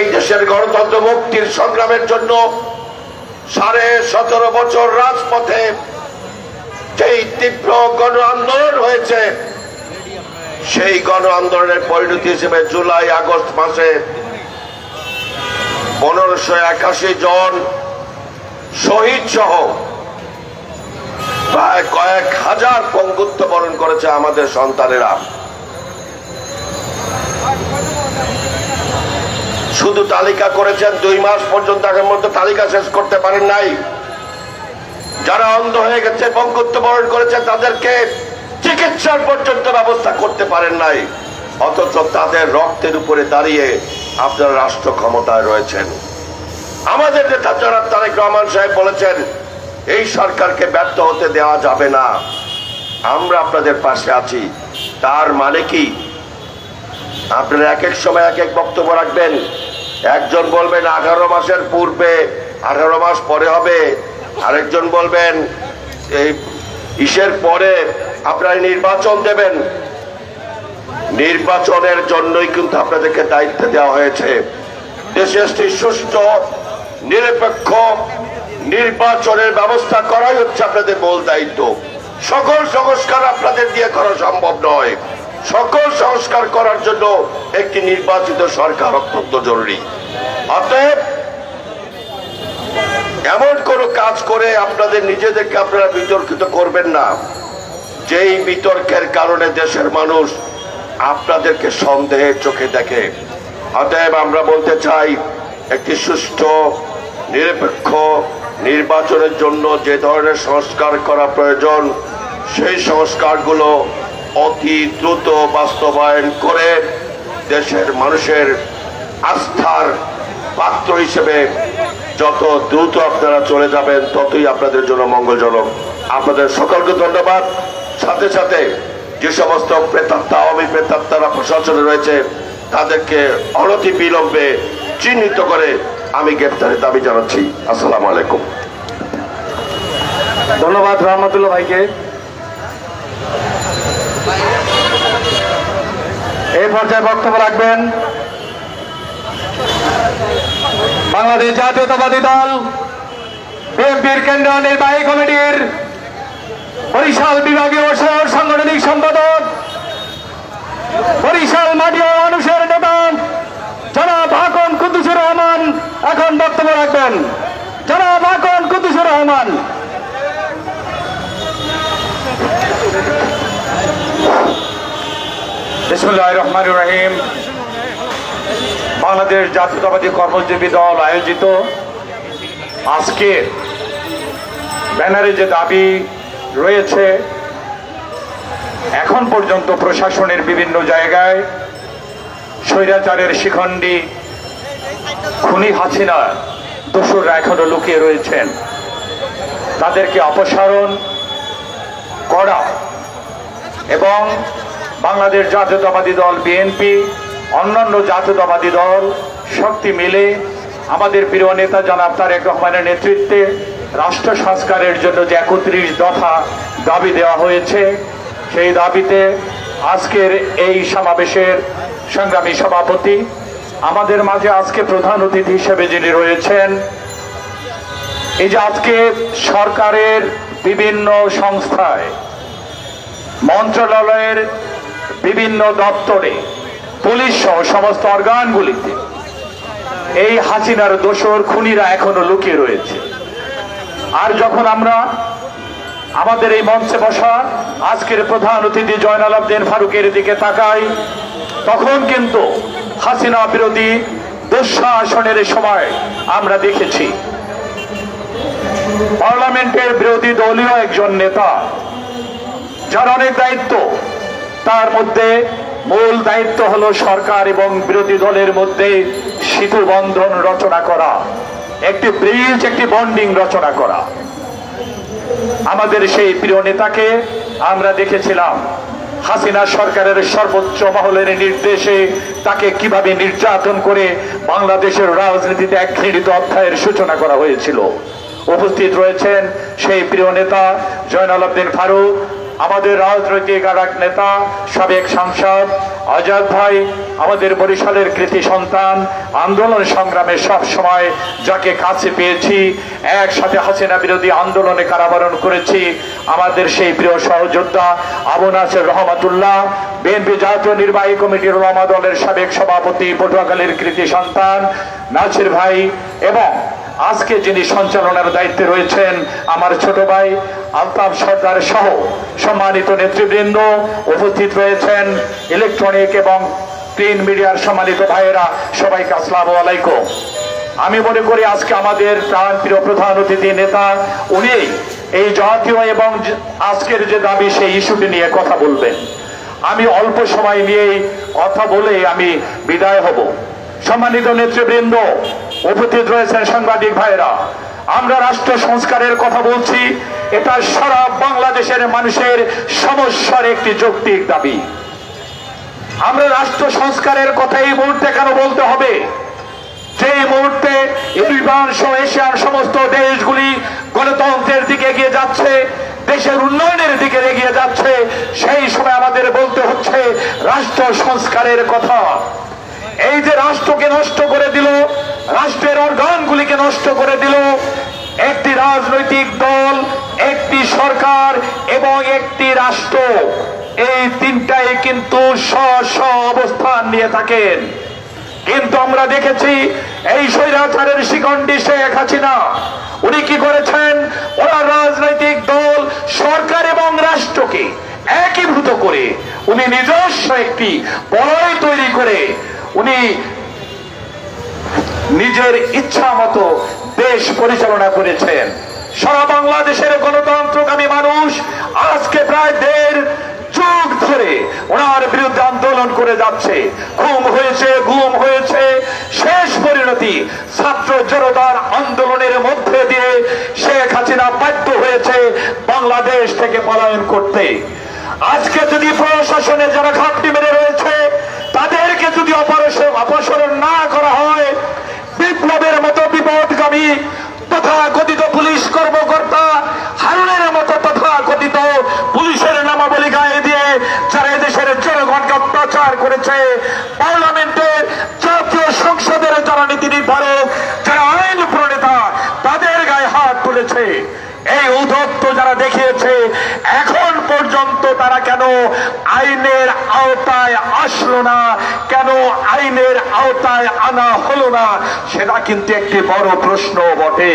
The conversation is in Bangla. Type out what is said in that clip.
এই দেশের গণতন্ত্র মুক্তির সংগ্রামের জন্য সাড়ে সতেরো বছর রাজপথে যেই তীব্র গণ আন্দোলন হয়েছে, সেই গণ আন্দোলনের পরিণতি হিসেবে জুলাই, আগস্ট মাসে পনেরোশো একাশি জন শহীদ সহ প্রায় কয়েক হাজার পঙ্গুত্ব বরণ করেছে আমাদের সন্তানেরা। শুধু তালিকা করেছেন দুই মাস পর্যন্ত আগের মধ্যে তালিকা শেষ করতে পারেন নাই। যারা অন্ধ হয়ে গেছে পঙ্গুত্ব বরণ করেছে, তাদেরকে চিকিৎসার পর্যন্ত ব্যবস্থা করতে পারেন নাই। অথচ তাদের রক্তের উপরে দাঁড়িয়ে আপনার রাষ্ট্র ক্ষমতায় রয়েছেন। আমাদের নেতা জনাব তারেক রহমান সাহেব বলেছেন, এই সরকারকে ব্যর্থ হতে দেওয়া যাবে না। আমরা আপনাদের পাশে আছি। তার মানে কি? আপনারা এক এক সময় এক এক বক্তব্য রাখবেন। একজন বলবেন আঠারো মাসের পূর্বে, আঠারো মাস পরে হবে। আরেকজন বলবেন, এই ইসের পরে আপনারা নির্বাচন দেবেন। নির্বাচনের জন্যই কিন্তু আপনাদেরকে দায়িত্ব দেওয়া হয়েছে। দেশে সুষ্ঠু নিরপেক্ষ, নির্বাচনের ব্যবস্থা করাই হচ্ছে আপনাদের মূল দায়িত্ব। সকল সংস্কার আপনাদের দিয়ে করা সম্ভব নয়। সকল সংস্কার করার জন্য একটি নির্বাচিত সরকার অত্যন্ত জরুরি। অতএব, এমন কোনো কাজ করে আপনাদের নিজেদেরকে আপনারা বিতর্কিত করবেন না। যেই বিতর্কের কারণে দেশের মানুষ আপনাদেরকে সন্দেহের চোখে দেখে। অতএব আমরা বলতে চাই, একটি সুষ্ঠু, নিরপেক্ষ নির্বাচনের জন্য যে ধরনের সংস্কার করা প্রয়োজন, সেই সংস্কারগুলো অতি দ্রুত বাস্তবায়ন করে দেশের মানুষের আস্থার পাত্র হিসেবে যত দ্রুত আপনারা চলে যাবেন, ততই আপনাদের জন্য মঙ্গলজনক। আপনাদের সকলকে ধন্যবাদ। সাথে সাথে যে সমস্ত প্রেতাত্মা আওয়ামী প্রেতাত্মারা প্রশাসনে রয়েছে, তাদেরকে অনতি বিলম্বে চিহ্নিত করে আমি গ্রেপ্তারের দাবি জানাচ্ছি। আসসালামু আলাইকুম। ধন্যবাদ রহমতুল্লাহ ভাইকে। পর্যায়ে বক্তব্য রাখবেন। বাংলাদেশ জাতীয়তাবাদী দল, বিএনপির কেন্দ্রীয় নির্বাহী কমিটির বরিশাল বিভাগীয় শহর সাংগঠনিক সম্পাদক, বরিশাল মাটি মানুষের নেতা, জনাব হাকন কুদ্দুসুর রহমান। এখন বক্তব্য রাখবেন। জনাব হাকন কুদ্দুসুর রহমান। বিসমুল্লাহ রহমান রহিম। বাংলাদেশ জাতীয়তাবাদী কর্মজীবী দল আয়োজিত আজকে ব্যানারে যে দাবি রয়েছে, এখন পর্যন্ত প্রশাসনের বিভিন্ন জায়গায় স্বৈরাচারের শিখণ্ডী খুনি হাসিনা দোসররা এখনও লুকিয়ে রয়েছেন। তাদেরকে অপসারণ করা এবং বাংলাদেশ জাতীয়তাবাদী দল বিএনপি, অন্যান্য জাতীয়তাবাদী দল, শক্তি মিলে আমাদের প্রিয় নেতা জনাব তারেক রহমানের নেতৃত্বে রাষ্ট্র সংস্কারের জন্য যে একত্রিশ দফা দাবি দেওয়া হয়েছে, সেই দাবিতে আজকের এই সমাবেশের সংগ্রামী সভাপতি, আমাদের মাঝে আজকে প্রধান অতিথি হিসেবে যিনি রয়েছেন, এই যে আজকে সরকারের বিভিন্ন সংস্থায় মন্ত্রণালয়ের বিভিন্ন দপ্তরে, পুলিশ সহ সমস্ত অর্গানগুলিতে এই হাসিনার দোসর খুনিরা এখনও লুকিয়ে রয়েছে। আর যখন আমরা আমাদের এই মঞ্চে বসা আজকের প্রধান অতিথি জয়নাল আবদিন ফারুকের দিকে তাকাই, তখন কিন্তু হাসিনা বিরোধী দুঃশাসনের সময় আমরা দেখেছি। পার্লামেন্টের বিরোধী দলীয় একজন নেতা, যার অনেক দায়িত্ব তার মধ্যে মূল দায়িত্ব হলো সরকার এবং বিরোধী দলের মধ্যে সেতু বন্ধন রচনা করা, একটি ব্রিজ একটি বন্ডিং রচনা করা। আমাদের সেই প্রিয় নেতাকে আমরা দেখেছিলাম, হাসিনা সরকারের সর্বোচ্চ মহলের নির্দেশে তাকে কীভাবে নির্যাতন করে বাংলাদেশের রাজনীতিতে এক ঘৃণিত অধ্যায়ের সূচনা করা হয়েছিল। উপস্থিত রয়েছেন সেই প্রিয় নেতা জয়নাল ফারুক আমাদের রাজনৈতিক আর এক নেতা, সাবেক সাংসদ আজাদ ভাই, আমাদের বরিশালের কৃতি সন্তান, আন্দোলন সংগ্রামে সব সময় যাকে কাছে পেয়েছি, একসাথে হাসিনা বিরোধী আন্দোলনে কারাবরণ করেছি, আমাদের সেই প্রিয় সহযোদ্ধা আবু নাসের রহমাতুল্লাহ, বিএনপি জাতীয় নির্বাহী কমিটির রমা দলের সাবেক সভাপতি, পটুয়াখালীর কৃতি সন্তান নাসির ভাই এবং আজকে যিনি সঞ্চালনার দায়িত্বে রয়েছেন আমার ছোট ভাই আলতাফ সর্দার সহ সম্মানিত নেতৃবৃন্দ উপস্থিত রয়েছেন ইলেকট্রনিক এবং প্রিন্ট মিডিয়ার সম্মানিত ভাইয়েরা, সবাইকে আসসালামু আলাইকুম। আমি মনে করি আজকে আমাদের প্রাণ প্রিয় প্রধান অতিথি নেতা, উনি এই জাতীয় এবং আজকের যে দাবি, সেই ইস্যুটি নিয়ে কথা বলবেন। আমি অল্প সময় নিয়েই কথা বলে আমি বিদায় হব। সম্মানিত নেতৃবৃন্দ, উপস্থিত রয়েছেন সাংবাদিক ভাইরা আমরা রাষ্ট্র সংস্কারের কথা বলছি এটা সারা বাংলাদেশের মানুষের সমস্যার একটি যৌক্তিক দাবি। আমরা রাষ্ট্র সংস্কারের কথা এই মুহূর্তে কেন বলতে হবে? যে মুহূর্তে এশিয়ার সমস্ত দেশগুলি গণতন্ত্রের দিকে এগিয়ে যাচ্ছে, দেশের উন্নয়নের দিকে এগিয়ে যাচ্ছে, সেই সময় আমাদের বলতে হচ্ছে রাষ্ট্র সংস্কারের কথা। এই যে রাষ্ট্রকে নষ্ট করে দিল, রাষ্ট্রের অর্গানগুলিকে নষ্ট করে দিল, একটি রাজনৈতিক দল সরকার এবং একটি রাষ্ট্র, এই তিনটাই কিন্তু অবস্থান নিয়ে থাকেন। কিন্তু আমরা দেখেছি এই স্বৈরাচারের শিকন্ডি শেখ হাসিনা। উনি কি করেছেন? ওরা রাজনৈতিক দল, সরকার এবং রাষ্ট্রকে একীভূত করে উনি নিজস্ব একটি বলয় তৈরি করে উনি নিজের ইচ্ছা মতো দেশ পরিচালনা করেছেন। সারা বাংলাদেশের গণতন্ত্রকামী মানুষ আজকে প্রায় দেড় যুগ ধরে ওনার বিরুদ্ধে আন্দোলন করে যাচ্ছে। ঘুম হয়েছে গুম হয়েছে। শেষ পরিণতি ছাত্র জনতার আন্দোলনের মধ্যে দিয়ে শেখ হাসিনা বাধ্য হয়েছে বাংলাদেশ থেকে পলায়ন করতে। আজকে যদি প্রশাসনে যারা ঘাটতি মেরে রয়েছে, তাদেরকে যদি অপসারণ অপসারণ না করা হয়, বিপ্লবের মতো বিপদগামী তথা কথিত পুলিশ কর্মকর্তা হারুনের মতো তথা কথিত পুলিশের নামাবলী গায়ে দিয়ে যারা এদেশের জনগণকে অত্যাচার করেছে পার্লামেন্টের জাতীয় সংসদের যারা নীতি নির্ধারক যারা আইন প্রণেতা তাদের গায়ে তুলেছে এই উদ্ধত্ব যারা দেখিয়েছে, এখন পর্যন্ত তারা কেন আইনের আওতায় আসলো না? কেন আইনের আওতায় আনা হলো না? সেটা কিন্তু একটি বড় প্রশ্ন বটে।